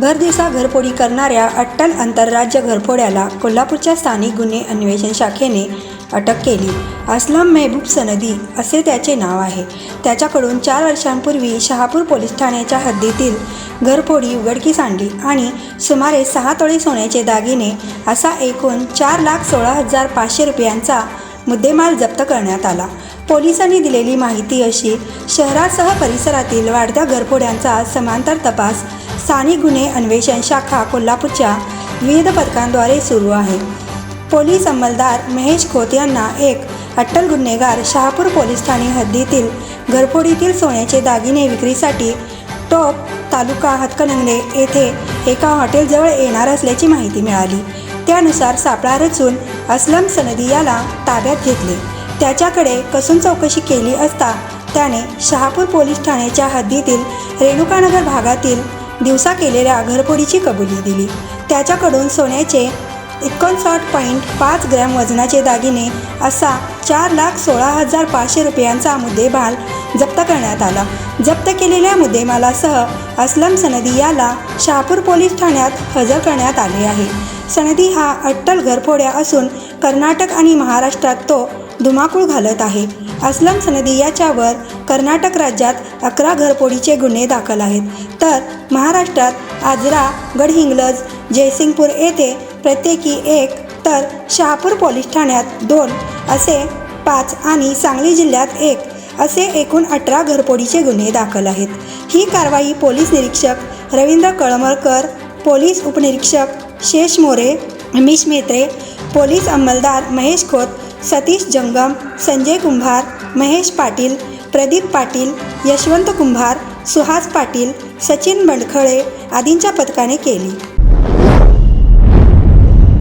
भरदिवसा घरफोडी करणाऱ्या अट्टल आंतरराज्य घरफोड्याला कोल्हापूरच्या स्थानिक गुन्हे अन्वेषण शाखेने अटक केली. असलम मेहबूब सनदी असे त्याचे नाव आहे. त्याच्याकडून चार वर्षांपूर्वी शहापूर पोलीस ठाण्याच्या हद्दीतील घरफोडी उघडकीस आणली आणि सुमारे सहा तोळे सोन्याचे दागिने असा एकूण चार लाख सोळा हजार पाचशे रुपयांचा मुद्देमाल जप्त करण्यात आला. पोलिसांनी दिलेली माहिती अशी शहरासह परिसरातील वाढत्या घरफोड्यांचा समांतर तपास स्थानिक गुन्हे अन्वेषण शाखा कोल्हापूरच्या विविध पथकांद्वारे सुरू आहे. पोलीस अंमलदार महेश खोत यांना एक अट्टल गुन्हेगार शहापूर पोलीस ठाणे हद्दीतील घरफोडीतील सोन्याचे दागिने विक्रीसाठी टोप तालुका हातकणंगले येथे एका हॉटेलजवळ येणार असल्याची माहिती मिळाली. त्यानुसार सापळा रचून असलम सनदी याला ताब्यात घेतले. त्याच्याकडे कसून चौकशी केली असता त्याने शहापूर पोलीस ठाण्याच्या हद्दीतील रेणुकानगर भागातील दिवसा केलेल्या घरफोडीची कबुली दिली. त्याच्याकडून सोन्याचे एकोणसाठ पॉईंट पाच ग्रॅम वजनाचे दागिने असा चार लाख सोळा हजार पाचशे रुपयांचा मुद्देमाल जप्त करण्यात आला. जप्त केलेल्या मुद्देमालासह असलम सनदी याला शहापूर पोलीस ठाण्यात हजर करण्यात आले आहे. सनदी हा अट्टल घरफोड्या असून कर्नाटक आणि महाराष्ट्रात तो धुमाकूळ घालत आहे. असलम सनदी याच्यावर कर्नाटक राज्यात अकरा घरफोडीचे गुन्हे दाखल आहेत. तर महाराष्ट्रात आजरा गडहिंग्लज जयसिंगपूर येथे प्रत्येकी एक तर शहापूर पोलीस ठाण्यात दोन असे पाच आणि सांगली जिल्ह्यात एक असे एकूण अठरा घरपोडीचे गुन्हे दाखल आहेत. ही कारवाई पोलीस निरीक्षक रवींद्र कळमळकर पोलीस उपनिरीक्षक शेष मोरे अमिश मेत्रे पोलीस अंमलदार महेश खोत सतीश जंगम संजय कुंभार महेश पाटील प्रदीप पाटील यशवंत कुंभार सुहास पाटील सचिन बंडखळे आदींच्या पथकाने केली.